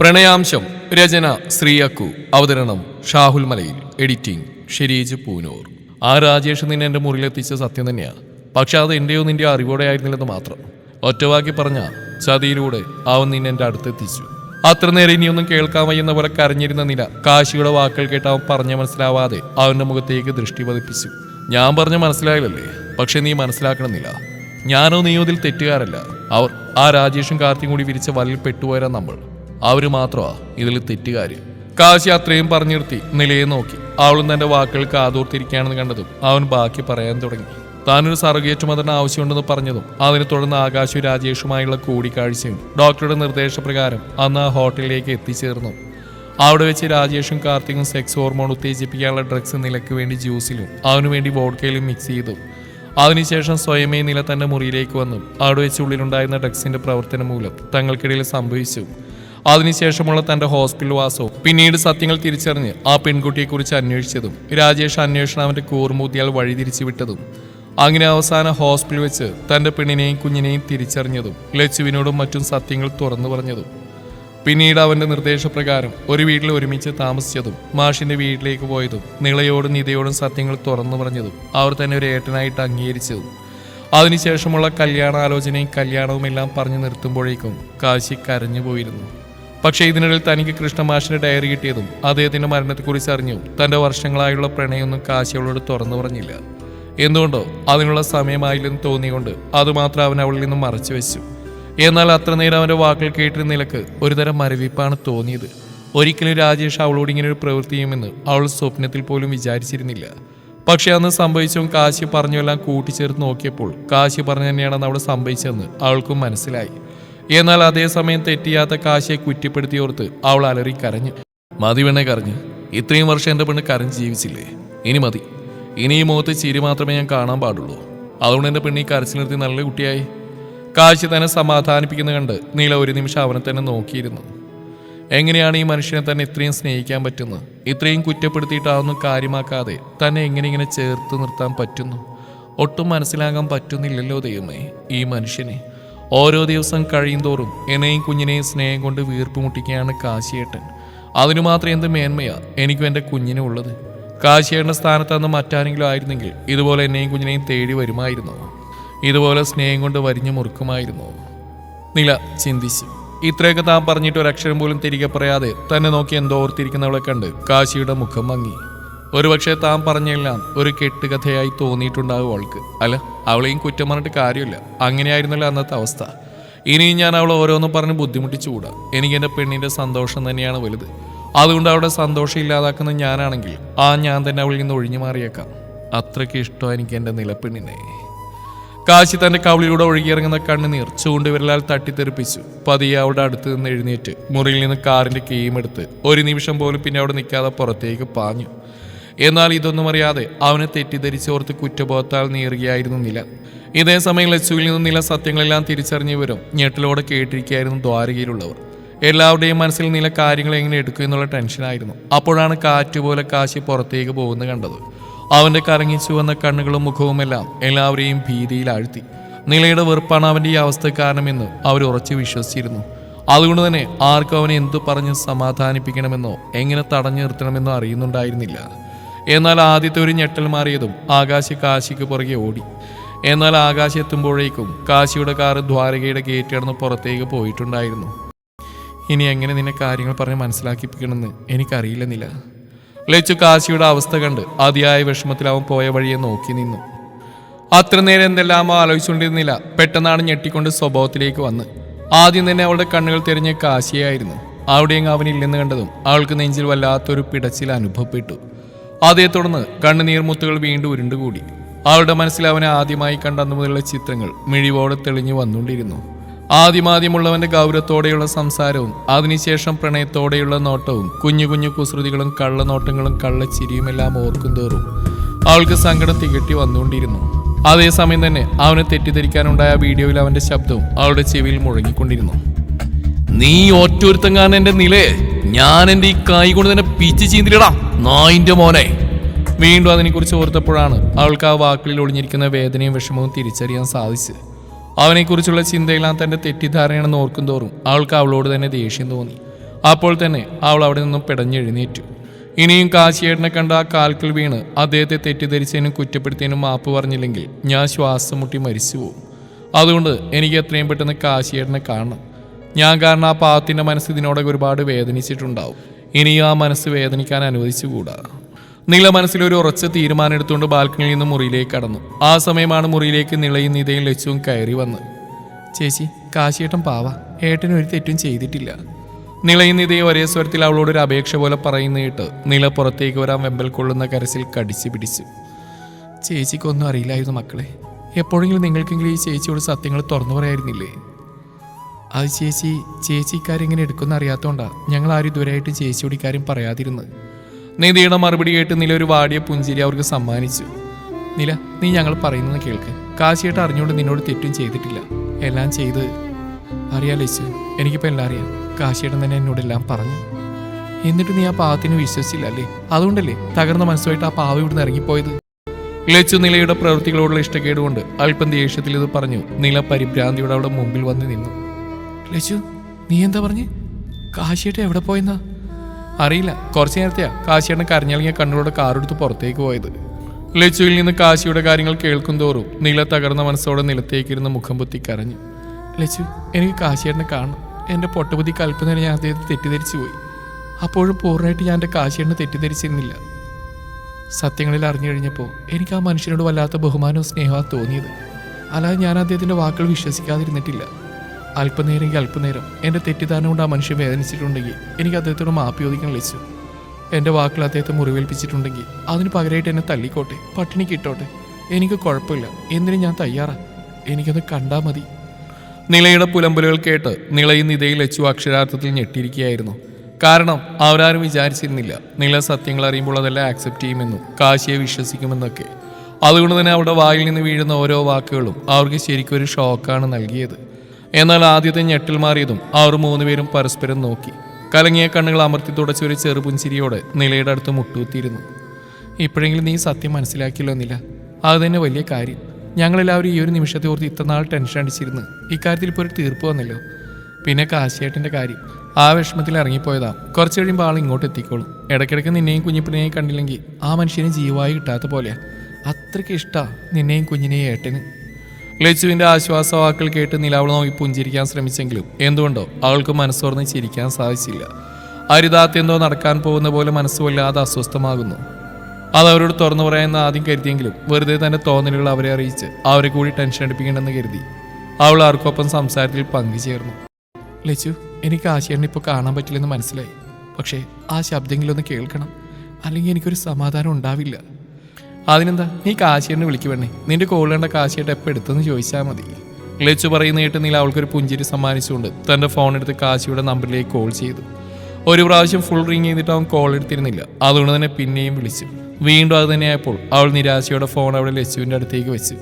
പ്രണയാംശം രചന ശ്രീയക്കു അവതരണം ഷാഹുൽ മലയിൽ എഡിറ്റിംഗ് ഷെരീജ് പൂനൂർ. ആ രാജേഷ് നിന്നെ എന്റെ മുറിയിലെത്തിച്ച സത്യം തന്നെയാണ് പക്ഷെ അത് എന്റെയോ നിന്റെ അറിവോടെ ആയിരുന്നില്ലെന്ന് മാത്രം. ഒറ്റവാക്കി പറഞ്ഞ ചതിയിലൂടെ അവൻ നിന്നെ എന്റെ അടുത്തെത്തിച്ചു. അത്ര നേരം ഇനിയൊന്നും കേൾക്കാൻ വയ്യുന്ന പോലെ കരഞ്ഞിരുന്ന നില കാശിയുടെ വാക്കുകൾ കേട്ട് അവൻ പറഞ്ഞ മനസ്സിലാവാതെ അവന്റെ മുഖത്തേക്ക് ദൃഷ്ടി പതിപ്പിച്ചു. ഞാൻ പറഞ്ഞ മനസ്സിലായില്ലല്ലേ? പക്ഷെ നീ മനസ്സിലാക്കണമെന്നില്ല ഞാനോ നീയോ ഇതിൽ തെറ്റുകാരല്ല. അവർ ആ രാജേഷും കാർത്തിയും കൂടി വിരിച്ച വലയിൽ പെട്ടുപോയാൽ നമ്മൾ. അവർ മാത്രമാ ഇതിൽ തെറ്റുകാര്? കാശി അത്രയും പറഞ്ഞു നിർത്തി നിലയെ നോക്കി. അവളും തന്റെ വാക്കുകൾ കാതോർത്തിരിക്കുകയാണെന്ന് കണ്ടതും അവൻ ബാക്കി പറയാൻ തുടങ്ങി. താനൊരു സർഗേറ്റ് മതന ആവശ്യമുണ്ടെന്ന് പറഞ്ഞതും അതിനെ തുടർന്ന് ആകാശു രാജേഷുമായുള്ള കൂടിക്കാഴ്ചയും ഡോക്ടറുടെ നിർദ്ദേശപ്രകാരം അന്ന് ആ ഹോട്ടലിലേക്ക് എത്തിച്ചേർന്നു. അവിടെ വെച്ച് രാജേഷും കാർത്തികും സെക്സ് ഹോർമോൺ ഉത്തേജിപ്പിക്കാനുള്ള ഡ്രഗ്സ് നിലയ്ക്ക് വേണ്ടി ജ്യൂസിലും അവനു വേണ്ടി വോഡ്കയിലും മിക്സ് ചെയ്തു. അതിനുശേഷം സ്വയമേ നില തന്റെ മുറിയിലേക്ക് വന്നു. അവിടെ വെച്ച് ഉള്ളിലുണ്ടായിരുന്ന ഡ്രഗ്സിന്റെ പ്രവർത്തനം മൂലം തങ്ങൾക്കിടയിൽ സംഭവിച്ചു. അതിനുശേഷമുള്ള തന്റെ ഹോസ്പിറ്റൽ വാസവും പിന്നീട് സത്യങ്ങൾ തിരിച്ചറിഞ്ഞ് ആ പെൺകുട്ടിയെക്കുറിച്ച് അന്വേഷിച്ചതും രാജേഷ് അന്വേഷണം അവന്റെ കൂർമൂത്തിയാൽ വഴിതിരിച്ചു വിട്ടതും അങ്ങനെ അവസാന ഹോസ്പിറ്റൽ വെച്ച് തന്റെ പെണ്ണിനെയും കുഞ്ഞിനെയും തിരിച്ചറിഞ്ഞതും ലച്ചുവിനോടും മറ്റും സത്യങ്ങൾ തുറന്നു പറഞ്ഞതും. പിന്നീട് അവന്റെ നിർദ്ദേശപ്രകാരം ഒരു വീട്ടിൽ ഒരുമിച്ച് താമസിച്ചതും മാഷിന്റെ വീട്ടിലേക്ക് പോയതും നിളയോടും നിതയോടും സത്യങ്ങൾ തുറന്നു പറഞ്ഞതും അവർ തന്നെ ഒരു ഏട്ടനായിട്ട് അംഗീകരിച്ചതും. അതിനുശേഷമുള്ള കല്യാണാലോചനയും കല്യാണവും എല്ലാം പറഞ്ഞു നിർത്തുമ്പോഴേക്കും കാശി കരഞ്ഞു പോയിരുന്നു പക്ഷേ ഇതിനിടയിൽ തനിക്ക് കൃഷ്ണമാഷിന്റെ ഡയറി കിട്ടിയതും അദ്ദേഹത്തിന്റെ മരണത്തെക്കുറിച്ച് അറിഞ്ഞു തന്റെ വർഷങ്ങളായുള്ള പ്രണയമൊന്നും കാശി അവളോട് തുറന്നു പറഞ്ഞില്ല. എന്തുകൊണ്ടോ അതിനുള്ള സമയമായില്ലെന്ന് തോന്നിയുകൊണ്ട് അതുമാത്രം അവൻ അവളിൽ നിന്നും മറച്ചു വെച്ചു. എന്നാൽ അത്ര നേരം അവന്റെ വാക്കുകൾ കേട്ടിരുന്ന നിലയ്ക്ക് ഒരുതരം മരവിപ്പാണ് തോന്നിയത്. ഒരിക്കലും രാജേഷ് അവളോട് ഇങ്ങനെ ഒരു പ്രവൃത്തി ചെയ്യുമെന്ന് അവൾ സ്വപ്നത്തിൽ പോലും വിചാരിച്ചിരുന്നില്ല. പക്ഷെ അന്ന് സംഭവിച്ചും കാശി പറഞ്ഞെല്ലാം കൂട്ടിച്ചേർത്ത് നോക്കിയപ്പോൾ കാശി പറഞ്ഞു തന്നെയാണെന്ന് അവിടെ സംഭവിച്ചതെന്ന് അവൾക്കും മനസ്സിലായി. എന്നാൽ അതേസമയം തെറ്റിയാത്ത കാശിയെ കുറ്റപ്പെടുത്തിയോർത്ത് അവൾ അലറി കരഞ്ഞു. മതി പെണ്ണെ കരഞ്ഞു. ഇത്രയും വർഷം എന്റെ പെണ്ണ് കരഞ്ഞ് ജീവിച്ചില്ലേ? ഇനി മതി. ഇനി ഈ മുഖത്ത് ചിരി മാത്രമേ ഞാൻ കാണാൻ പാടുള്ളൂ. അതുകൊണ്ട് എന്റെ പെണ്ണി കരച്ചിൽ നിർത്തി നല്ല കുട്ടിയായി. കാശി തന്നെ സമാധാനിപ്പിക്കുന്ന കണ്ട് നീല ഒരു നിമിഷം അവനെ തന്നെ നോക്കിയിരുന്നു. എങ്ങനെയാണ് ഈ മനുഷ്യനെ തന്നെ ഇത്രയും സ്നേഹിക്കാൻ പറ്റുന്നു ഇത്രയും കുറ്റപ്പെടുത്തിയിട്ടാവുന്നു കാര്യമാക്കാതെ തന്നെ എങ്ങനെ ഇങ്ങനെ ചേർത്ത് നിർത്താൻ പറ്റുന്നു? ഒട്ടും മനസ്സിലാകാൻ പറ്റുന്നില്ലല്ലോ ദൈവമേ ഈ മനുഷ്യനെ. ഓരോ ദിവസം കഴിയും തോറും എന്നെയും കുഞ്ഞിനെയും സ്നേഹം കൊണ്ട് വീർപ്പ് മുട്ടിക്കുകയാണ് കാശിയേട്ടൻ. അതിനു മാത്രം എന്ത് മേന്മയാ എനിക്കും എന്റെ കുഞ്ഞിനും ഉള്ളത്. കാശിയേട്ടന്റെ സ്ഥാനത്ത് അന്ന് മറ്റാരെങ്കിലും ആയിരുന്നെങ്കിൽ ഇതുപോലെ എന്നെയും കുഞ്ഞിനെയും തേടി വരുമായിരുന്നോ. ഇതുപോലെ സ്നേഹം കൊണ്ട് വരിഞ്ഞു മുറുക്കുമായിരുന്നോ. നില ചിന്തിച്ചു. ഇത്രയൊക്കെ താൻ പറഞ്ഞിട്ട് ഒരക്ഷരം പോലും തിരികെ പറയാതെ തന്നെ നോക്കി എന്തോ ഓർത്തിരിക്കുന്നവളെ കണ്ട് കാശിയുടെ മുഖം മങ്ങി. ഒരുപക്ഷെ താൻ പറഞ്ഞെല്ലാം ഒരു കെട്ടുകഥയായി തോന്നിയിട്ടുണ്ടാകും അവൾക്ക് അല്ല? അവളെയും കുറ്റം പറഞ്ഞിട്ട് കാര്യമില്ല. അങ്ങനെയായിരുന്നല്ലോ അന്നത്തെ അവസ്ഥ. ഇനിയും ഞാൻ അവളെ ഓരോന്നും പറഞ്ഞ് ബുദ്ധിമുട്ടിച്ചുകൂടാ എനിക്ക് എന്റെ പെണ്ണിന്റെ സന്തോഷം തന്നെയാണ് വലുത്. അതുകൊണ്ട് അവളുടെ സന്തോഷം ഇല്ലാതാക്കുന്ന ഞാനാണെങ്കിൽ ആ ഞാൻ തന്നെ അവളിൽ നിന്ന് ഒഴിഞ്ഞു മാറിയേക്കാം. അത്രയ്ക്ക് ഇഷ്ടം എനിക്ക് എന്റെ നിലപ്പെണ്ണിനെ. കാശി തന്റെ കവളിയിലൂടെ ഒഴുകിയിറങ്ങുന്ന കണ്ണുനീർ ചൂണ്ടുവിരലാൽ തട്ടിത്തെറിപ്പിച്ചു. പതിയെ അവളുടെ അടുത്ത് നിന്ന് എഴുന്നേറ്റ് മുറിയിൽ നിന്ന് കാറിന്റെ കീമെടുത്ത് ഒരു നിമിഷം പോലും പിന്നെ അവിടെ നിൽക്കാതെ പുറത്തേക്ക് പാഞ്ഞു. എന്നാൽ ഇതൊന്നും അറിയാതെ അവനെ തെറ്റിദ്ധരിച്ചോർത്ത് കുറ്റബോധത്താൽ നേറുകയായിരുന്നു നില ഇതേ സമയം ലച്ചുവിൽ നിന്ന് നില സത്യങ്ങളെല്ലാം തിരിച്ചറിഞ്ഞവരും ഞെട്ടലോടെ കേട്ടിരിക്കുകയായിരുന്നു ദ്വാരകയിലുള്ളവർ. എല്ലാവരുടെയും മനസ്സിൽ നില കാര്യങ്ങൾ എങ്ങനെ എടുക്കും എന്നുള്ള ടെൻഷനായിരുന്നു അപ്പോഴാണ് കാറ്റുപോലെ കാശി പുറത്തേക്ക് പോകുന്നത് കണ്ടത്. അവന്റെ കറങ്ങിച്ചു വന്ന കണ്ണുകളും മുഖവുമെല്ലാം എല്ലാവരെയും ഭീതിയിൽ ആഴ്ത്തി. നിലയുടെ വെറുപ്പാണ് അവന്റെ ഈ അവസ്ഥ കാരണമെന്ന് അവർ ഉറച്ചു വിശ്വസിച്ചിരുന്നു. അതുകൊണ്ട് തന്നെ ആർക്കും അവനെ എന്തു പറഞ്ഞ് സമാധാനിപ്പിക്കണമെന്നോ എങ്ങനെ തടഞ്ഞു നിർത്തണമെന്നോ അറിയുന്നുണ്ടായിരുന്നില്ല. എന്നാൽ ആദ്യത്തെ ഒരു ഞെട്ടൽ മാറിയതും ആകാശ് കാശിക്ക് പുറകെ ഓടി. എന്നാൽ ആകാശ് എത്തുമ്പോഴേക്കും കാശിയുടെ കാറ് ദ്വാരകയുടെ ഗേറ്റ് കടന്ന് പുറത്തേക്ക് പോയിട്ടുണ്ടായിരുന്നു. ഇനി എങ്ങനെ നിന്നെ കാര്യങ്ങൾ പറഞ്ഞ് മനസ്സിലാക്കിപ്പിക്കണമെന്ന് എനിക്കറിയില്ലെന്നില്ല. ലച്ചു കാശിയുടെ അവസ്ഥ കണ്ട് അതിയായ വിഷമത്തിൽ അവൻ പോയ വഴിയെ നോക്കി നിന്നു. അത്ര നേരം എന്തെല്ലാമോ ആലോചിച്ചുകൊണ്ടിരുന്നില്ല. പെട്ടെന്നാണ് ഞെട്ടിക്കൊണ്ട് സ്വഭാവത്തിലേക്ക് വന്ന്. ആദ്യം തന്നെ അവളുടെ കണ്ണുകൾ തിരഞ്ഞ കാശിയായിരുന്നു. അവിടെയെങ്ങ് അവനില്ലെന്ന് കണ്ടതും അവൾക്ക് നെഞ്ചിൽ വല്ലാത്തൊരു പിടച്ചിൽ അനുഭവപ്പെട്ടു. അതേ തുടർന്ന് കണ്ണുനീർമുത്തുകൾ വീണ്ടും ഉരുണ്ടുകൂടി. അവളുടെ മനസ്സിൽ അവനെ ആദ്യമായി കണ്ട അന്നു മുതലുള്ള ചിത്രങ്ങൾ മിഴിവോടെ തെളിഞ്ഞു വന്നുകൊണ്ടിരുന്നു. ആദ്യമാദ്യമുള്ളവന്റെ ഗൗരവത്തോടെയുള്ള സംസാരവും അതിനുശേഷം പ്രണയത്തോടെയുള്ള നോട്ടവും കുഞ്ഞു കുഞ്ഞു കുസൃതികളും കള്ളനോട്ടങ്ങളും ഓർക്കും തോറും അവൾക്ക് സങ്കടം തികട്ടി വന്നുകൊണ്ടിരുന്നു. അതേസമയം തന്നെ അവനെ തെറ്റിദ്ധരിക്കാനുണ്ടായ വീഡിയോയിൽ അവന്റെ ശബ്ദവും അവളുടെ ചെവിയിൽ മുഴങ്ങിക്കൊണ്ടിരുന്നു. നീ ഒറ്റൊരുത്തങ്ങാൻ എന്റെ നിലയെ ഞാൻ എന്റെ ഈ കൈ കൊണ്ട് തന്നെ പിച്ച് ചീന്തിലിടാം നായിന്റെ മോനെ. വീണ്ടും അതിനെക്കുറിച്ച് ഓർത്തപ്പോഴാണ് അവൾക്ക് ആ വാക്കിൽ ഒളിഞ്ഞിരിക്കുന്ന വേദനയും വിഷമവും തിരിച്ചറിയാൻ സാധിച്ചത്. അവനെക്കുറിച്ചുള്ള ചിന്തയെല്ലാം തന്റെ തെറ്റിദ്ധാരണയാണെന്ന് ഓർക്കും തോറും അവൾക്ക് അവളോട് തന്നെ ദേഷ്യം തോന്നി. അപ്പോൾ തന്നെ അവൾ അവിടെ നിന്നും പിടഞ്ഞെഴുന്നേറ്റു. ഇനിയും കാശിയേട്ടനെ കണ്ട ആ കാൽക്കൽ വീണ് അദ്ദേഹത്തെ തെറ്റിദ്ധരിച്ചതിനും കുറ്റപ്പെടുത്തിയതിനും മാപ്പ് പറഞ്ഞില്ലെങ്കിൽ ഞാൻ ശ്വാസം മുട്ടി മരിച്ചു പോകും അതുകൊണ്ട് എനിക്ക് എത്രയും പെട്ടെന്ന് കാശിയേട്ടനെ കാണണം. ഞാൻ കാരണം ആ പാവത്തിന്റെ മനസ്സ് ഇതിനോടൊക്കെ ഒരുപാട് വേദനിച്ചിട്ടുണ്ടാവും. ഇനിയും ആ മനസ്സ് വേദനിക്കാൻ അനുവദിച്ചുകൂടാ. നീല മനസ്സിലൊരു ഉറച്ച തീരുമാനം എടുത്തുകൊണ്ട് ബാൽക്കണിയിൽ നിന്ന് മുറിയിലേക്ക് കടന്നു. ആ സമയമാണ് മുറിയിലേക്ക് നിളയും നിതയും ലച്ചുവും കയറി വന്ന് ചേച്ചി കാശിയേട്ടൻ പാവ. ഏട്ടൻ ഒരു തെറ്റും ചെയ്തിട്ടില്ല. നിളയും നിതയും ഒരേ സ്വരത്തിൽ അവളോട് ഒരു അപേക്ഷ പോലെ പറയുന്ന കേട്ട് നില പുറത്തേക്ക് വരാൻ വെമ്പൽ കൊള്ളുന്ന കരസിൽ കടിച്ചു പിടിച്ചു. ചേച്ചിക്കൊന്നും അറിയില്ലായിരുന്നു മക്കളെ. എപ്പോഴെങ്കിലും നിങ്ങൾക്കെങ്കിലും ഈ ചേച്ചിയോട് സത്യങ്ങൾ തുറന്നു പറയായിരുന്നില്ലേ? അത് ചേച്ചി ചേച്ചി ഇക്കാര്യം എടുക്കുന്ന അറിയാത്തോണ്ടാ ഞങ്ങൾ ആരും ഇതുവരെയായിട്ട് ചേച്ചിയോട് ഇക്കാര്യം പറയാതിരുന്നത്. നിധിയുടെ മറുപടി കേട്ട് നില ഒരു വാടിയ പുഞ്ചിരി അവർക്ക് സമ്മാനിച്ചു. നില നീ ഞങ്ങൾ പറയുന്നത് കേൾക്ക്. കാശിയേട്ട് അറിഞ്ഞുകൊണ്ട് നിന്നോട് തെറ്റും ചെയ്തിട്ടില്ല. എല്ലാം ചെയ്ത് അറിയാം ലച്ചു എനിക്കിപ്പോൾ എല്ലാം അറിയാം. കാശിയേട്ടൻ തന്നെ എന്നോട് എല്ലാം പറഞ്ഞു. എന്നിട്ട് നീ ആ പാവത്തിന് വിശ്വസിച്ചില്ല അല്ലേ? അതുകൊണ്ടല്ലേ തകർന്ന മനസ്സുമായിട്ട് ആ പാവ ഇവിടുന്ന് ഇറങ്ങിപ്പോയത്? ലച്ചു നിലയുടെ പ്രവൃത്തികളോടുള്ള ഇഷ്ടക്കേടുകൊണ്ട് അല്പം ദേഷ്യത്തിൽ ഇത് പറഞ്ഞു. നില പരിഭ്രാന്തിയോടെ അവിടെ മുമ്പിൽ വന്ന് നിന്നു. ലച്ചു നീ എന്താ പറഞ്ഞ്? കാശിയേട്ട എവിടെ പോയെന്നാ? അറിയില്ല കുറച്ച് നേരത്തെയാ കാശിയേട്ടൻ കരഞ്ഞളിങ്ങിയ കണ്ണുകളുടെ കാറെടുത്ത് പുറത്തേക്ക് പോയത്. ലച്ചുവിൽ നിന്ന് കാശിയുടെ കാര്യങ്ങൾ കേൾക്കും തോറും നില തകർന്ന മനസ്സോടെ നിലത്തേക്കിരുന്ന് മുഖം പൊത്തി കരഞ്ഞു. ലച്ചു എനിക്ക് കാശിയേട്ടനെ കാണണം. എന്റെ പൊട്ടബുദ്ധി കൽപ്പനേരം ഞാൻ അദ്ദേഹത്തെ തെറ്റിദ്ധരിച്ചു പോയി. അപ്പോഴും പൂർണമായിട്ട് ഞാൻ എന്റെ കാശിയേട്ടനെ തെറ്റിദ്ധരിച്ചിരുന്നില്ല. സത്യങ്ങളിൽ അറിഞ്ഞു കഴിഞ്ഞപ്പോൾ എനിക്ക് ആ മനുഷ്യനോട് വല്ലാത്ത ബഹുമാനവും സ്നേഹവും തോന്നിയത്. അല്ലാതെ ഞാൻ അദ്ദേഹത്തിന്റെ വാക്കുകൾ വിശ്വസിക്കാതിരുന്നിട്ടില്ല. അല്പനേരമെങ്കിൽ അല്പനേരം എന്റെ തെറ്റിദ്ധാരണ കൊണ്ട് ആ മനുഷ്യൻ വേദനിച്ചിട്ടുണ്ടെങ്കിൽ എനിക്ക് അദ്ദേഹത്തോട് മാപ്പ് ചോദിക്കാൻ ലഭിച്ചു എന്റെ വാക്കുകൾ അദ്ദേഹത്തെ മുറിവേൽപ്പിച്ചിട്ടുണ്ടെങ്കിൽ അതിന് പകരമായിട്ട് എന്നെ തള്ളിക്കോട്ടെ പട്ടിണി കിട്ടോട്ടെ എനിക്ക് കുഴപ്പമില്ല. എന്തിനും ഞാൻ തയ്യാറാണ് എനിക്കത് കണ്ടാൽ മതി. നിളയുടെ പുലമ്പലുകൾ കേട്ട് നിളയും നിതയിൽ ലച്ചു അക്ഷരാർത്ഥത്തിൽ ഞെട്ടിയിരിക്കുകയായിരുന്നു. കാരണം അവരാരും വിചാരിച്ചിരുന്നില്ല. നില സത്യങ്ങൾ അറിയുമ്പോൾ അതെല്ലാം ആക്സെപ്റ്റ് ചെയ്യുമെന്നും കാശിയെ വിശ്വസിക്കുമെന്നൊക്കെ. അതുകൊണ്ട് തന്നെ അവരുടെ വായിൽ നിന്ന് വീഴുന്ന ഓരോ വാക്കുകളും അവർക്ക് ശരിക്കും ഒരു ഷോക്കാണ് നൽകിയത്. എന്നാൽ ആദ്യത്തെ ഞെട്ടിൽ മാറിയതും അവർ മൂന്നുപേരും പരസ്പരം നോക്കി. കലങ്ങിയ കണ്ണുകൾ അമർത്തി തുടച്ച ഒരു ചെറുപുഞ്ചിരിയോടെ നിലയുടെ അടുത്ത് മുട്ടുകുത്തിയിരുന്നു. ഇപ്പോഴെങ്കിലും നീ സത്യം മനസ്സിലാക്കിയല്ലോ നില. അത് തന്നെ വലിയ കാര്യം. ഞങ്ങളെല്ലാവരും ഈ ഒരു നിമിഷത്തെ ഓർത്ത് ഇത്രനാൾ ടെൻഷൻ അടിച്ചിരുന്നു. ഇക്കാര്യത്തിൽ ഇപ്പോൾ ഒരു തീർപ്പ് വന്നല്ലോ. പിന്നെ കാശിയേട്ടന്റെ കാര്യം. ആ വിഷമത്തിൽ ഇറങ്ങിപ്പോയതാ. കുറച്ച് കഴിയുമ്പോൾ ആൾ ഇങ്ങോട്ട് എത്തിക്കോളും. ഇടയ്ക്കിടയ്ക്ക് നിന്നെയും കുഞ്ഞിപ്പിനെയും കണ്ടില്ലെങ്കിൽ ആ മനുഷ്യനെ ജീവായി കിട്ടാത്ത പോലെയാണ് അത്രയ്ക്ക് ഇഷ്ടമാണ് നിന്നെയും കുഞ്ഞിനെയും ഏട്ടന്. ലച്ചുവിന്റെ ആശ്വാസവാക്കുകൾ കേട്ട് നിലാവൾ നോക്കി പുഞ്ചിരിക്കാൻ ശ്രമിച്ചെങ്കിലും എന്തുകൊണ്ടോ അവൾക്ക് മനസ്സോർന്ന് ചിരിക്കാൻ സാധിച്ചില്ല. അരിതാത്യന്തോ നടക്കാൻ പോകുന്ന പോലെ മനസ്സ് വല്ലാതെ അസ്വസ്ഥമാകുന്നു. അത് അവരോട് തുറന്നു പറയാമെന്ന് ആദ്യം കരുതിയെങ്കിലും വെറുതെ തന്റെ തോന്നലുകൾ അവരെ അറിയിച്ച് അവരെ കൂടി ടെൻഷൻ അടിപ്പിക്കണമെന്ന് കരുതി. അവൾ ആർക്കൊപ്പം സംസാരത്തിൽ പങ്കുചേർന്നു. ലച്ചു എനിക്ക് ആശയണ്ണ ഇപ്പോൾ കാണാൻ പറ്റില്ലെന്ന് മനസ്സിലായി. പക്ഷേ ആ ശബ്ദമെങ്കിലും ഒന്ന് കേൾക്കണം. അല്ലെങ്കിൽ എനിക്കൊരു സമാധാനം ഉണ്ടാവില്ല. അതിനെന്താ? നീ കാശിയെന്നെ വിളിക്കുവേണേ നിന്റെ കോൾ കണ്ട കാശിയേട്ട് എപ്പോൾ എടുത്തെന്ന് ചോദിച്ചാൽ മതി. ലച്ചു പറയുന്ന കേട്ട് നീല അവൾക്കൊരു പുഞ്ചിരി സമ്മാനിച്ചുകൊണ്ട് തന്റെ ഫോൺ എടുത്ത് കാശിയുടെ നമ്പറിലേക്ക് കോൾ ചെയ്തു. ഒരു പ്രാവശ്യം ഫുൾ റിങ് ചെയ്തിട്ട് അവൻ കോൾ എടുത്തിരുന്നില്ല. അതുകൊണ്ട് തന്നെ പിന്നെയും വിളിച്ചു. വീണ്ടും അത് തന്നെയായപ്പോൾ അവൾ നിരാശയോടെ ഫോൺ അവിടെ ലച്ചുവിന്റെ അടുത്തേക്ക് വെച്ചു.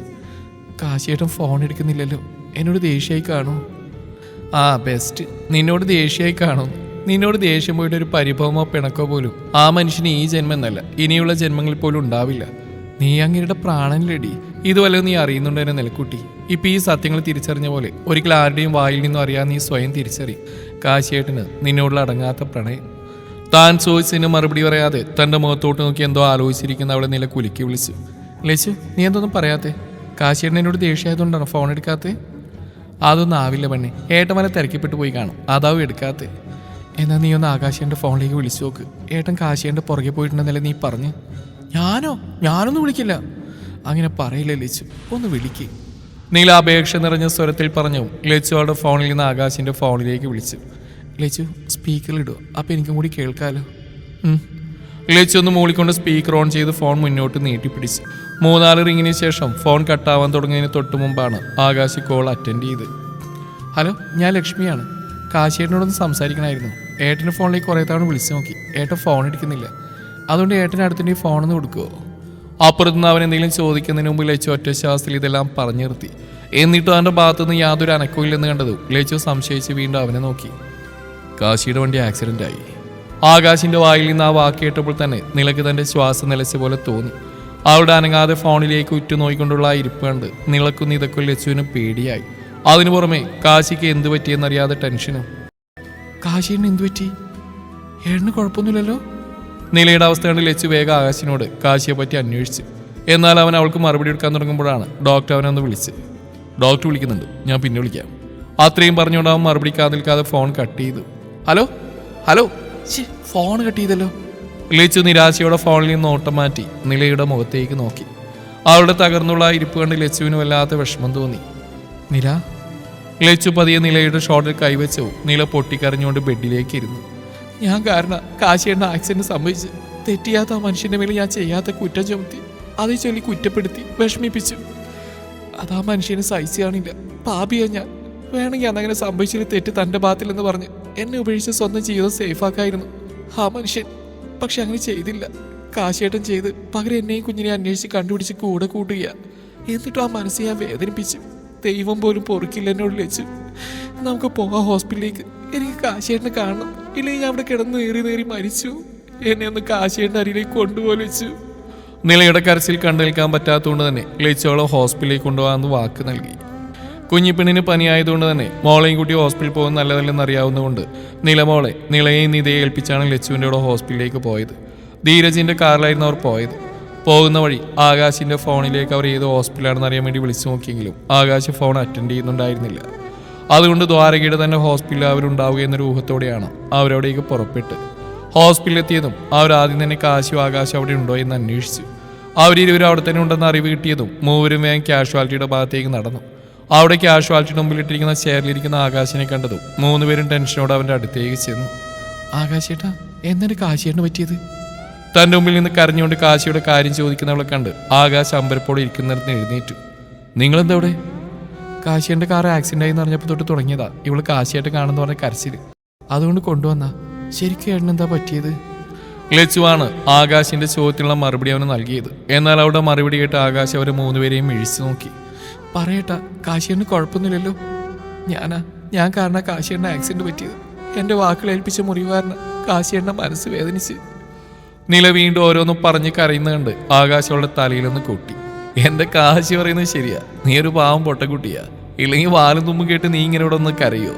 കാശിയേട്ടൻ ഫോൺ എടുക്കുന്നില്ലല്ലോ. എന്നോട് ദേഷ്യമായി കാണൂ ആ ബെസ്റ്റ് നിന്നോട് ദേഷ്യമായി കാണും. നിന്നോട് ദേഷ്യം പോയിട്ട് ഒരു പരിഭവമോ പിണക്കോ പോലും ആ മനുഷ്യന് ഈ ജന്മം എന്നല്ല. ഇനിയുള്ള ജന്മങ്ങളിൽ പോലും ഉണ്ടാവില്ല. നീ അങ്ങയുടെ പ്രാണനിലടി. ഇതുവല്ല നീ അറിയുന്നുണ്ടെന്ന് നിലക്കുട്ടി. ഇപ്പൊ ഈ സത്യങ്ങൾ തിരിച്ചറിഞ്ഞ പോലെ ഒരിക്കലും ആരുടെയും വായിൽ നിന്നും അറിയാൻ നീ സ്വയം തിരിച്ചറി. കാശിയേട്ടന് നിന്നോടുള്ള അടങ്ങാത്ത പ്രണയം. താൻ ചോദിച്ചതിന് മറുപടി പറയാതെ തന്റെ മുഖത്തോട്ട് നോക്കി എന്തോ ആലോചിച്ചിരിക്കുന്ന അവളെ നില കുലുക്കി വിളിച്ചു. ലച്ചു നീ എന്തൊന്നും പറയാത്തെ? കാശിയേട്ടൻ എന്നോട് ദേഷ്യമായതുകൊണ്ടാണ് ഫോൺ എടുക്കാത്തേ? അതൊന്നും ആവില്ല പെണ്ണെ. ഏട്ടൻ തിരക്കിപ്പെട്ട് പോയി കാണും. അതാവും എടുക്കാത്തെ. എന്നാൽ നീ ഒന്ന് ആകാശേന്റെ ഫോണിലേക്ക് വിളിച്ചു നോക്ക്. ഏട്ടൻ കാശിയേന്റെ പുറകെ പോയിട്ടുണ്ടെന്നല്ലേ നീ പറഞ്ഞു? ഞാനോ? ഞാനൊന്നും വിളിക്കില്ല. അങ്ങനെ പറയില്ല ലച്ചു? ഒന്ന് വിളിക്കേ. നീല അപേക്ഷ നിറഞ്ഞ സ്വരത്തിൽ പറഞ്ഞു ലച്ചു അവളുടെ ഫോണിൽ നിന്ന് ആകാശിന്റെ ഫോണിലേക്ക് വിളിച്ചു. ലച്ചു സ്പീക്കറിലിടുക അപ്പോൾ എനിക്കും കൂടി കേൾക്കാമല്ലോ. ലച്ചു ഒന്ന് മൂളിക്കൊണ്ട് സ്പീക്കർ ഓൺ ചെയ്ത് ഫോൺ മുന്നോട്ട് നീട്ടിപ്പിടിച്ചു. മൂന്നാൽ റിങ്ങിന് ശേഷം ഫോൺ കട്ടാവാൻ തുടങ്ങിയതിന് തൊട്ട് മുമ്പാണ് ആകാശി കോൾ അറ്റൻഡ് ചെയ്ത്. ഹലോ ഞാൻ ലക്ഷ്മിയാണ്. കാശിയേട്ടനോടൊന്ന് സംസാരിക്കണമായിരുന്നു ഏട്ടന്റെ ഫോണിലേക്ക് കുറേ തവണ വിളിച്ചു നോക്കി. ഏട്ടൻ ഫോൺ എടുക്കുന്നില്ല. അതുകൊണ്ട് ഏട്ടന്റെ അടുത്തിന്റെ ഫോൺ ഒന്ന് കൊടുക്കുമോ അപ്പുറത്തുനിന്ന് അവൻ എന്തെങ്കിലും ചോദിക്കുന്നതിന് മുമ്പ് ലച്ചു ഒറ്റ ശ്വാസത്തിൽ ഇതെല്ലാം പറഞ്ഞു നിർത്തി. എന്നിട്ടും അവന്റെ ഭാഗത്തുനിന്ന് യാതൊരു അനക്കമില്ലെന്ന് കണ്ടതും ലച്ചു സംശയിച്ച് വീണ്ടും അവനെ നോക്കി. കാശിയുടെ വണ്ടി ആക്സിഡന്റ് ആയി. ആകാശിന്റെ വായിൽ നിന്ന് ആ വാക്ക് കേട്ടപ്പോൾ തന്നെ നിലയ്ക്ക് തന്റെ ശ്വാസം നിലച്ച പോലെ തോന്നി. അവളുടെ അനങ്ങാതെ ഫോണിലേക്ക് ഉറ്റുനോയിക്കൊണ്ടുള്ള ആ ഇരിപ്പ് കണ്ട് നിളക്കും ഇതൊക്കെ ലച്ചുവിന് പേടിയായി. അതിനു പുറമെ കാശിക്ക് എന്തു പറ്റിയെന്നറിയാതെ ടെൻഷനും കാശിന് എന്തു പറ്റി? ഏഴിന് കുഴപ്പമൊന്നുമില്ലല്ലോ? നിലയുടെ അവസ്ഥ കണ്ട് ലച്ചു വേഗം ആകാശിനോട് കാശിയെ പറ്റി അന്വേഷിച്ചു. എന്നാൽ അവൻ അവൾക്ക് മറുപടി എടുക്കാൻ തുടങ്ങുമ്പോഴാണ് ഡോക്ടർ അവനെ ഒന്ന് വിളിച്ച്. ഡോക്ടർ വിളിക്കുന്നുണ്ട്. ഞാൻ പിന്നെ വിളിക്കാം. അത്രയും പറഞ്ഞുകൊണ്ട് അവൻ മറുപടി കാതിൽക്കാതെ ഫോൺ കട്ട് ചെയ്തു. ഹലോ? ഹലോ? ഫോൺ കട്ട് ചെയ്തല്ലോ. ലച്ചു നിരാശയോടെ ഫോണിൽ നിന്ന് ഓട്ടം മാറ്റി നിലയുടെ മുഖത്തേക്ക് നോക്കി. അവളുടെ തകർന്നുള്ള ഇരിപ്പ് കണ്ട് ലച്ചുവിന് വല്ലാത്ത വിഷമം തോന്നി. നില ലച്ചു പതിയെ നിലയുടെ ഷോട്ടിൽ കൈവച്ചു. നില പൊട്ടിക്കരഞ്ഞുകൊണ്ട് ബെഡിലേക്ക് ഇരുന്നു. ഞാൻ കാരണം കാശിയുടെ ആക്സിഡന്റ് സംഭവിച്ചു. തെറ്റിയാത്ത ആ മനുഷ്യന്റെ മേലെ ഞാൻ ചെയ്യാത്ത കുറ്റം ചുമത്തി അതേ ചൊല്ലി കുറ്റപ്പെടുത്തി വിഷമിപ്പിച്ചു. അതാ മനുഷ്യന് സഹിച്ചു കാണില്ല. പാപിയാ ഞാൻ. വേണമെങ്കിൽ അന്നങ്ങനെ സംഭവിച്ചതിന് തെറ്റ് തന്റെ ഭാഗത്തില്ലെന്ന് പറഞ്ഞ് എന്നെ ഉപേക്ഷിച്ച് സ്വന്തം ജീവിതം സേഫാക്കായിരുന്നു ആ മനുഷ്യൻ പക്ഷെ അങ്ങനെ ചെയ്തില്ല. കാശേട്ടൻ ചെയ്ത് പകരം എന്നെയും കുഞ്ഞിനെ അന്വേഷിച്ച് കണ്ടുപിടിച്ച് കൂടെ കൂട്ടുക എന്നിട്ടും ആ മനസ്സ് ഞാൻ വേദനിപ്പിച്ചു. ദൈവം പോലും പൊറുക്കില്ല എന്നോട് ലച്ചു നമുക്ക് പോകാം ഹോസ്പിറ്റലിലേക്ക്. എനിക്ക് കാശേട്ടനെ കാണണം. ഇല്ലെങ്കിൽ ഞാൻ അവിടെ കിടന്ന് നേറി നേറി മരിച്ചു. എന്നെ ഒന്ന് കാശിയുടെ അരിയിലേക്ക് കൊണ്ടുപോലെ വെച്ചു. നിലയുടെ കരച്ചിൽ കണ്ടു നിൽക്കാൻ പറ്റാത്തതുകൊണ്ട് തന്നെ ലച്ചോളം ഹോസ്പിറ്റലിലേക്ക് കൊണ്ടുപോകാമെന്ന് വാക്ക് നൽകി. കുഞ്ഞിപ്പെണ്ണിന് പനിയായതുകൊണ്ട് തന്നെ മോളെയും കുട്ടി ഹോസ്പിറ്റലിൽ പോകാൻ നല്ലതല്ലെന്ന് അറിയാവുന്നതുകൊണ്ട് നിലമോളെ നിലയെയും നിതയെ ഏൽപ്പിച്ചാണ് ലച്ചുവിന്റെ കൂടെ ഹോസ്പിറ്റലിലേക്ക് പോയത്. ധീരജിന്റെ കാറിലായിരുന്നു അവർ പോയത്. പോകുന്ന വഴി ആകാശിന്റെ ഫോണിലേക്ക് അവർ ഏത് ഹോസ്പിറ്റലാണെന്ന് അറിയാൻ വേണ്ടി വിളിച്ചു നോക്കിയെങ്കിലും ആകാശ് ഫോൺ അറ്റൻഡ് ചെയ്യുന്നുണ്ടായിരുന്നില്ല. അതുകൊണ്ട് ദ്വാരകയുടെ തന്നെ ഹോസ്പിറ്റലിൽ അവരുണ്ടാവുക എന്നൊരു ഊഹത്തോടെയാണ് അവരവിടേക്ക് പുറപ്പെട്ട്. ഹോസ്പിറ്റലിൽ എത്തിയതും അവർ ആദ്യം തന്നെ കാശു ആകാശം അവിടെ ഉണ്ടോ എന്ന് അന്വേഷിച്ചു. അവരിരുവരും അവിടെ തന്നെ ഉണ്ടെന്ന് അറിവ് കിട്ടിയതും മൂവരും വേഗം കാഷ്വാലിറ്റിയുടെ ഭാഗത്തേക്ക് നടന്നു. അവിടെ കാഷ്വാലിറ്റിയുടെ മുമ്പിലിട്ടിരിക്കുന്ന ചെയറിലിരിക്കുന്ന ആകാശിനെ കണ്ടതും മൂന്നുപേരും ടെൻഷനോടെ അവന്റെ അടുത്തേക്ക് ചെന്നു. ആകാശേട്ടാ എന്തിനു കാശിയേട്ടന് പറ്റിയത്? തന്റെ മുമ്പിൽ നിന്ന് കരഞ്ഞുകൊണ്ട് കാശിയുടെ കാര്യം ചോദിക്കുന്നവളെ കണ്ട് ആകാശ് അമ്പരപ്പോടെ ഇരിക്കുന്നിടത്ത് എഴുന്നേറ്റു. നിങ്ങളെന്താ അവിടെ? കാശിയുടെ കാർ ആക്സിഡന്റ് ആയി എന്ന് പറഞ്ഞപ്പോൾ തൊട്ട് തുടങ്ങിയതാ. ഇവൾ കാശിയായിട്ട് കാണുന്ന പറഞ്ഞ കരച്ചിൽ അതുകൊണ്ട് കൊണ്ടുവന്ന. ശരിക്കും ഏട്ടന് എന്താ പറ്റിയത്? ലച്ചുവാണ് ആകാശിന്റെ ചോദ്യത്തിനുള്ള മറുപടി അവന് നൽകിയത്. എന്നാൽ അവിടെ മറുപടി കേട്ട് ആകാശ് അവരെ മൂന്നുപേരെയും മിഴിച്ചു നോക്കി. പറയട്ടാ കാശിയേട്ടന് കുഴപ്പമൊന്നുമില്ലല്ലോ. ഞാനാ ഞാൻ കാരണം കാശിയേട്ടന് ആക്സിഡന്റ് പറ്റിയത്. എന്റെ വാക്കുകൾ ഏൽപ്പിച്ച മുറിവാരന കാശിയേട്ടന്റെ മനസ്സ് വേദനിച്ച്. നില വീണ്ടും ഓരോന്നും പറഞ്ഞ് കരയുന്നുണ്ട്. ആകാശ് അവളുടെ തലയിലൊന്ന് കൊട്ടി. എന്റെ കാശി പറയുന്നത് ശരിയാ. നീ ഒരു പാവം പൊട്ടക്കുട്ടിയാ. ഇല്ലെങ്കിൽ വാലും തുമ്പും കേട്ട് നീ ഇങ്ങനെ ഇവിടെ ഒന്ന് കരയോ?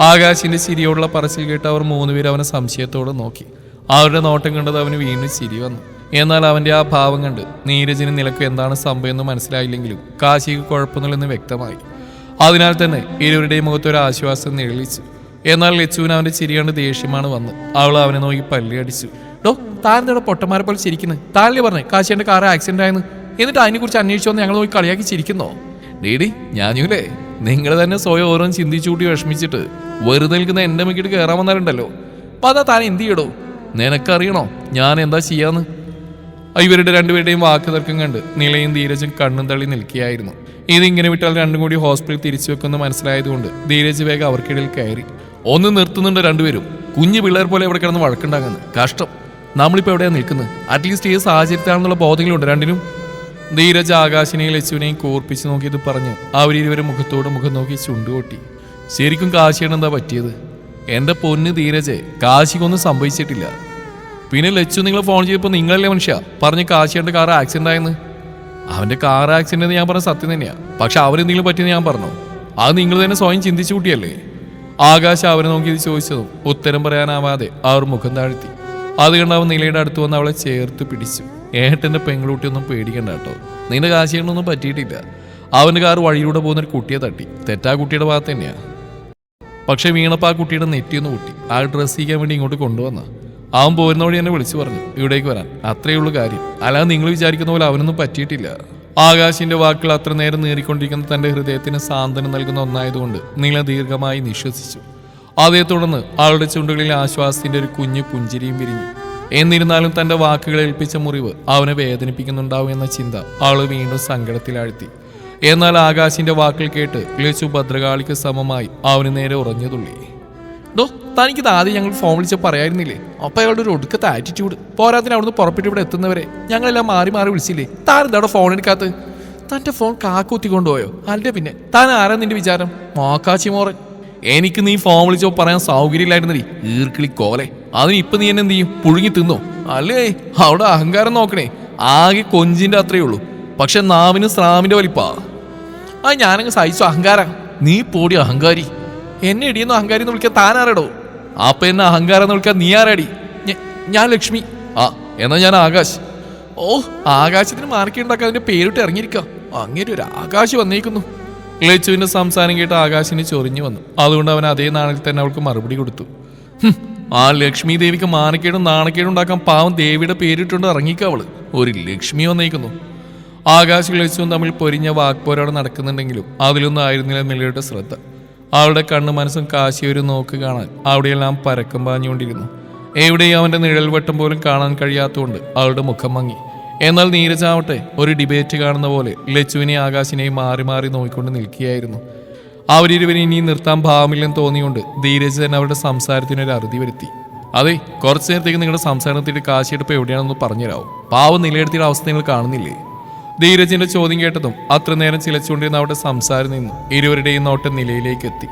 ആകാശിന്റെ ചിരിയോടുള്ള പറച്ചിൽ കേട്ട് അവർ മൂന്നുപേരും അവനെ സംശയത്തോടെ നോക്കി. അവരുടെ നോട്ടം കണ്ടത് അവന് വീണ്ടും ചിരി വന്നു. എന്നാൽ അവന്റെ ആ ഭാവം കണ്ട് നീരജിന് നിലയ്ക്ക് എന്താണ് സംഭവം എന്ന് മനസ്സിലായില്ലെങ്കിലും കാശിക്ക് കുഴപ്പമൊന്നുമില്ലെന്ന് വ്യക്തമായി. അതിനാൽ തന്നെ ഇരുവരുടെയും മുഖത്ത് ഒരു ആശ്വാസം നിഴലിച്ചു. എന്നാൽ ലച്ചുവിന് അവന്റെ ചിരി കണ്ട് ദേഷ്യമാണ് വന്ന് അവൾ അവനെ നോക്കി പല്ലി അടിച്ചു ഡോ താൻ പൊട്ടന്മാരെ പോലെ ചിരിക്കുന്നത് താനല്ലേ പറഞ്ഞേ കാശിയുടെ കാർ ആക്സിഡന്റ് ആയെന്ന്? എന്നിട്ട് അതിനെക്കുറിച്ച് അന്വേഷിച്ചു വന്ന് ഞങ്ങൾ നോക്കി കളിയാക്കി ചിരിക്കുന്നോ. ഡേഡി ഞാനൂലേ നിങ്ങൾ തന്നെ സ്വയം ഓരോന്ന് ചിന്തിച്ചു കൂട്ടി വിഷമിച്ചിട്ട് വെറുതെ നിൽക്കുന്ന എന്റെ മിക്കിട്ട് കയറാൻ വന്നാലുണ്ടല്ലോ. അപ്പൊ അതാ താൻ എന്ത് ചെയ്യടോ? നിനക്കറിയണോ ഞാൻ എന്താ ചെയ്യാന്ന്? ഇവരുടെ രണ്ടുപേരുടെയും വാക്ക് തർക്കം കണ്ട് നിലയും ധീരജും കണ്ണും തള്ളി നിൽക്കുകയായിരുന്നു. ഇതിങ്ങനെ വിട്ടാൽ രണ്ടും കൂടി ഹോസ്പിറ്റലിൽ തിരിച്ചു വെക്കുമെന്ന് മനസ്സിലായതുകൊണ്ട് ധീരജ് വേഗം അവർക്കിടയിൽ കയറി. ഒന്ന് നിർത്തുന്നുണ്ട് രണ്ടുപേരും. കുഞ്ഞു പിള്ളേർ പോലെ ഇവിടെ കിടന്ന് വഴക്കുണ്ടാകുന്നത് കഷ്ടം. നമ്മളിപ്പോൾ എവിടെയാണ് നിൽക്കുന്നത്? അറ്റ്ലീസ്റ്റ് ഈ സാഹചര്യത്തിലാണെന്നുള്ള ബോധങ്ങളുണ്ട് രണ്ടിനും. ധീരജ് ആകാശിനെയും ലച്ചുവിനെയും കോർപ്പിച്ചു നോക്കിയത് പറഞ്ഞു. അവരിരുവരും മുഖത്തോട് മുഖം നോക്കി ചുണ്ടുകൊട്ടി. ശരിക്കും കാശിയാണ് എന്താ പറ്റിയത്? എന്റെ പൊന്ന് ധീരജെ കാശിക്കൊന്നും സംഭവിച്ചിട്ടില്ല. പിന്നെ ലച്ചു നിങ്ങൾ ഫോൺ ചെയ്തപ്പോൾ നിങ്ങളല്ലേ മനുഷ്യ? പറഞ്ഞ് കാശിയുടെ കാർ ആക്സിഡന്റ് ആയെന്ന്. അവന്റെ കാർ ആക്സിഡന്റ് എന്ന് ഞാൻ പറഞ്ഞ സത്യം തന്നെയാണ് പക്ഷെ അവരെന്തെങ്കിലും പറ്റിയെന്ന് ഞാൻ പറഞ്ഞു? അത് നിങ്ങൾ തന്നെ സ്വയം ചിന്തിച്ചു കൂട്ടിയല്ലേ? ആകാശ് അവരെ നോക്കി ചോദിച്ചതും ഉത്തരം പറയാനാവാതെ അവർ മുഖം താഴ്ത്തി. അത് കണ്ട് അവൻ നിലയുടെ അടുത്ത് വന്ന് അവളെ ചേർത്ത് പിടിച്ചു. ഏട്ടന്റെ പെങ്ങളൂട്ടിയൊന്നും പേടിക്കണ്ട കേട്ടോ. നിന്റെ കാശികളൊന്നും പറ്റിയിട്ടില്ല. അവന്റെ കാർ വഴിയിലൂടെ പോകുന്ന ഒരു കുട്ടിയെ തട്ടി. തെറ്റാ കുട്ടിയുടെ ഭാഗത്ത് തന്നെയാണ് പക്ഷേ വീണപ്പോൾ ആ കുട്ടിയുടെ നെറ്റിയൊന്ന് കൂട്ടി ആ ഡ്രസ്സ് ചെയ്യാൻ വേണ്ടി ഇങ്ങോട്ട് കൊണ്ടുവന്ന. അവൻ പോരുന്ന വഴി എന്നെ വിളിച്ചു പറഞ്ഞു. ഇവിടേക്ക് വരാൻ. അത്രയേ ഉള്ളൂ കാര്യം. അല്ലാതെ നിങ്ങൾ വിചാരിക്കുന്ന പോലെ അവനൊന്നും പറ്റിയിട്ടില്ല. ആകാശിന്റെ വാക്കുകൾ അത്ര നേരം നേറിക്കൊണ്ടിരിക്കുന്ന തന്റെ ഹൃദയത്തിന് സാന്ത്വനം നൽകുന്ന ഒന്നായതുകൊണ്ട് നീല ദീർഘമായി നിശ്വസിച്ചു. അതേ തുടർന്ന് ആളുടെ ചുണ്ടുകളിൽ ആശ്വാസത്തിന്റെ ഒരു കുഞ്ഞു പുഞ്ചിരിയും വിരിഞ്ഞു. എന്നിരുന്നാലും തന്റെ വാക്കുകൾ ഏൽപ്പിച്ച മുറിവ് അവനെ വേദനിപ്പിക്കുന്നുണ്ടാവും എന്ന ചിന്ത ആൾ വീണ്ടും സങ്കടത്തിലാഴ്ത്തി. എന്നാൽ ആകാശിന്റെ വാക്കുകൾ കേട്ട് ലച്ചു ഭദ്രകാളിക്ക് സമമായി അവന് നേരെ ഉറഞ്ഞതുള്ളി ഡോ തനിക്കിത് ആദ്യം ഞങ്ങൾ ഫോൺ വിളിച്ച് പറയായിരുന്നില്ലേ? അപ്പൊ അയാളുടെ ഒരു ഒടുക്കത്തെ ആറ്റിറ്റ്യൂഡ് പോരാത്തിന് അവിടുന്ന് പുറപ്പെട്ട് ഇവിടെ എത്തുന്നവരെ ഞങ്ങളെല്ലാം മാറി മാറി വിളിച്ചില്ലേ? താൻ എന്താടോ ഫോൺ എടുക്കാത്ത? തന്റെ ഫോൺ കാക്കുത്തി കൊണ്ടുപോയോ അല്ല പിന്നെ. താൻ ആരാ നിന്റെ വിചാരം? മോറൻ. എനിക്ക് നീ ഫോൺ വിളിച്ചോ പറയാൻ സൗകര്യമില്ലായിരുന്നടി. ഈർക്കിളി കോലെ. അതിന് ഇപ്പൊ നീ എന്നെ എന്ത് പുഴുങ്ങി തിന്നോ? അല്ലേ? അവിടെ അഹങ്കാരം നോക്കണേ. ആകെ കൊഞ്ചിന്റെ അത്രയേ ഉള്ളൂ. പക്ഷെ നാവിന് സ്രാമിന്റെ വലിപ്പാ. ആ ഞാനങ്ങ് സഹിച്ചു. അഹങ്കാര. നീ പോടി അഹങ്കാരി. എന്നെ ഇടിയെന്ന് അഹങ്കാരി എന്ന് വിളിക്കാൻ താനാരടോ അപ്പൊ എന്നെ അഹങ്കാരം എന്ന് വിളിക്കാൻ നീ ആരാടി? ഞാൻ ലക്ഷ്മി. ആ എന്നാ ഞാൻ ആകാശ്. ഓ ആകാശത്തിന് മാർക്കി ഉണ്ടാക്കാൻ അതിന്റെ പേരിട്ട് ഇറങ്ങിയിരിക്കാം. അങ്ങനെ ഒരു ആകാശ് വന്നേക്കുന്നു. ലച്ചുവിന്റെ സംസാരം കേട്ട് ആകാശിന് ചൊറിഞ്ഞു വന്നു. അതുകൊണ്ട് അവൻ അതേ നാണയത്തിൽ തന്നെ അവൾക്ക് മറുപടി കൊടുത്തു. ആ ലക്ഷ്മി ദേവിക്ക് മാനക്കേടും നാണക്കേടും ഉണ്ടാക്കാൻ പാവം ദേവിയുടെ പേരിട്ടുകൊണ്ട് ഇറങ്ങിക്കവൾ ഒരു ലക്ഷ്മി വന്നേക്കുന്നു. ആകാശ ലക്ഷ്യവും തമ്മിൽ പൊരിഞ്ഞ വാക്പോരാട് നടക്കുന്നുണ്ടെങ്കിലും അതിലൊന്നും ആയിരുന്നില്ല നിലയുടെ ശ്രദ്ധ. അവളുടെ കണ്ണു മനസ്സും കാശി ഒരു നോക്ക് കാണാൻ അവിടെയെല്ലാം പരക്കം പാഞ്ഞുകൊണ്ടിരുന്നു. എവിടെയും അവന്റെ നിഴൽ വട്ടം പോലും കാണാൻ കഴിയാത്തതുകൊണ്ട് അവളുടെ മുഖം മങ്ങി. എന്നാൽ നീരജാവട്ടെ ഒരു ഡിബേറ്റ് കാണുന്ന പോലെ ലച്ചുവിനെയും ആകാശിനെയും മാറി മാറി നോക്കിക്കൊണ്ട് നിൽക്കുകയായിരുന്നു. അവരിരുവരെ ഇനി നിർത്താൻ ഭാവമില്ലെന്ന് തോന്നിയുകൊണ്ട് ധീരജ് തന്നെ അവരുടെ സംസാരത്തിനൊരു അറുതി വരുത്തി. അതെ കുറച്ചു നേരത്തേക്ക് നിങ്ങളുടെ സംസാരത്തിന്റെ കാശിയെടുപ്പ് എവിടെയാണെന്ന് പറഞ്ഞുതരാവും. പാവം നിലയെടുത്തിയുടെ അവസ്ഥ നിങ്ങൾ കാണുന്നില്ലേ? ധീരജിന്റെ ചോദ്യം കേട്ടതും അത്ര നേരം ചിലച്ചുകൊണ്ടിരുന്ന അവരുടെ സംസാരം നിന്നു. ഇരുവരുടെയും നോട്ടം നിലയിലേക്ക് എത്തി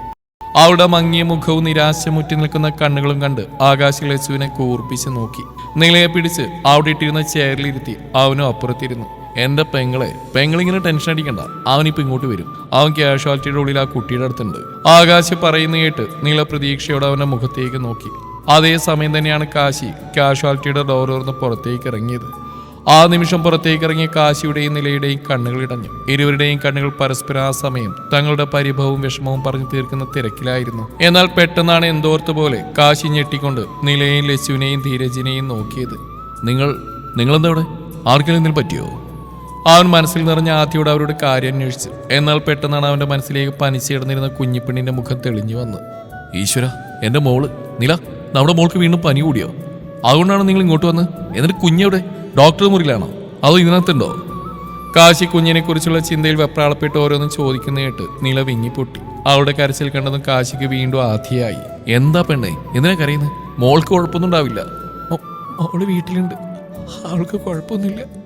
അവളുടെ മങ്ങിയ മുഖവും നിരാശ മുറ്റി നിൽക്കുന്ന കണ്ണുകളും കണ്ട് ആകാശ് ലച്ചുവിനെ കൂർപ്പിച്ച് നോക്കി. നിലയെ പിടിച്ച് അവിടെ ഇട്ടിരുന്ന ചെയറിലിരുത്തി അവനും അപ്പുറത്തിരുന്നു. എന്റെ പെങ്ങളെ പെങ്ങളിങ്ങനെ ടെൻഷൻ അടിക്കണ്ട. അവനിപ്പോ ഇങ്ങോട്ട് വരും. അവൻ ക്യാഷ്വാലിറ്റിയുടെ ഉള്ളിൽ ആ കുട്ടിയുടെ അടുത്തുണ്ട്. ആകാശ് പറയുന്ന കേട്ട് നീള പ്രതീക്ഷയോടെ അവന്റെ മുഖത്തേക്ക് നോക്കി. അതേ സമയം തന്നെയാണ് കാശി ക്യാഷ്വാലിറ്റിയുടെ ഡോർ തുറന്ന് പുറത്തേക്ക് ഇറങ്ങിയത്. ആ നിമിഷം പുറത്തേക്ക് ഇറങ്ങിയ കാശിയുടെയും നിലയുടെയും കണ്ണുകൾ ഇടഞ്ഞു. ഇരുവരുടെയും കണ്ണുകൾ പരസ്പരം ആ സമയം തങ്ങളുടെ പരിഭവവും വിഷമവും പറഞ്ഞു തീർക്കുന്ന തിരക്കിലായിരുന്നു. എന്നാൽ പെട്ടെന്നാണ് എന്തോർത്ത് പോലെ കാശി ഞെട്ടിക്കൊണ്ട് നിലയെയും ലച്ചുവിനെയും ധീരജിനെയും നോക്കിയത്. നിങ്ങൾ നിങ്ങളെന്താ ഇവിടെ? ആർക്കെങ്കിലും പറ്റിയോ? അവൻ മനസ്സിൽ നിറഞ്ഞ ആദ്യയോട് അവരോട് കാര്യം അന്വേഷിച്ചു. എന്നാൽ പെട്ടെന്നാണ് അവന്റെ മനസ്സിലേക്ക് പനിച്ചിടന്നിരുന്ന കുഞ്ഞിപ്പെണ്ണിന്റെ മുഖം തെളിഞ്ഞു വന്നത്. ഈശ്വര എന്റെ മോൾ. നില നമ്മുടെ മോൾക്ക് വീണ്ടും പനി കൂടിയോ? അതുകൊണ്ടാണ് നിങ്ങൾ ഇങ്ങോട്ട് വന്ന്? എന്നിട്ട് കുഞ്ഞെവിടെ ഡോക്ടർ മുറിയിലാണോ? അതോ ഇതിനകത്തുണ്ടോ? കാശി കുഞ്ഞിനെ കുറിച്ചുള്ള ചിന്തയിൽ വെപ്രാളപ്പെട്ട് ഓരോന്നും ചോദിക്കുന്ന കേട്ട് നില വിങ്ങിപ്പൊട്ടി അവളുടെ കരച്ചിൽ കണ്ടതും കാശിക്ക് വീണ്ടും ആധിയായി. എന്താ പെണ്ണേ എന്തിനാ കരയുന്നത് മോൾക്ക് കുഴപ്പമൊന്നും ഉണ്ടാവില്ല. അവൾ വീട്ടിലുണ്ട്. അവൾക്ക് കുഴപ്പമൊന്നുമില്ല.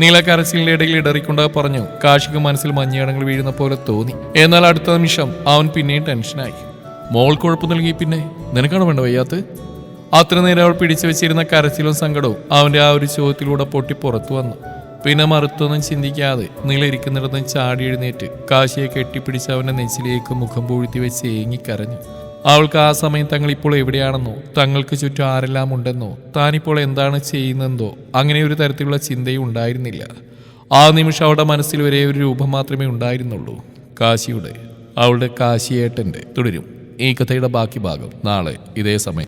നീല കരച്ചിലിന്റെ ഇടയിൽ ഇടറിക്കൊണ്ട് പറഞ്ഞു കാശിക്ക് മനസ്സിൽ മഞ്ഞയടങ്ങൾ വീഴുന്ന പോലെ തോന്നി. എന്നാൽ അടുത്ത നിമിഷം അവൻ പിന്നെയും ടെൻഷനായി മോൾ കുഴപ്പം നൽകി പിന്നെ നിനക്കാണ് വേണ്ട വയ്യാത്ത്? അത്ര നേരം അവൾ പിടിച്ചു വെച്ചിരുന്ന കരച്ചിലും സങ്കടവും അവന്റെ ആ ഒരു ചോദ്യത്തിലൂടെ പൊട്ടി പുറത്തു വന്നു. പിന്നെ മറുത്തൊന്നും ചിന്തിക്കാതെ നീല ഇരിക്കുന്നിടത്തും ചാടി എഴുന്നേറ്റ് കാശിയെ കെട്ടിപ്പിടിച്ച് അവന്റെ നെഞ്ചിലേക്ക് മുഖം പൂഴ്ത്തി വെച്ച് ഏങ്ങിക്കരഞ്ഞു. അവൾക്ക് ആ സമയം തങ്ങൾ ഇപ്പോൾ എവിടെയാണെന്നോ തങ്ങൾക്ക് ചുറ്റും ആരെല്ലാം ഉണ്ടെന്നോ താനിപ്പോൾ എന്താണ് ചെയ്യുന്നതെന്നോ അങ്ങനെ ഒരു തരത്തിലുള്ള ചിന്തയും ഉണ്ടായിരുന്നില്ല. ആ നിമിഷം അവളുടെ മനസ്സിൽ ഒരേ ഒരു രൂപം മാത്രമേ ഉണ്ടായിരുന്നുള്ളൂ. കാശിയുടെ അവളുടെ കാശിയേട്ടന്റെ. തുടരും. ഈ കഥയുടെ ബാക്കി ഭാഗം നാളെ ഇതേ സമയം.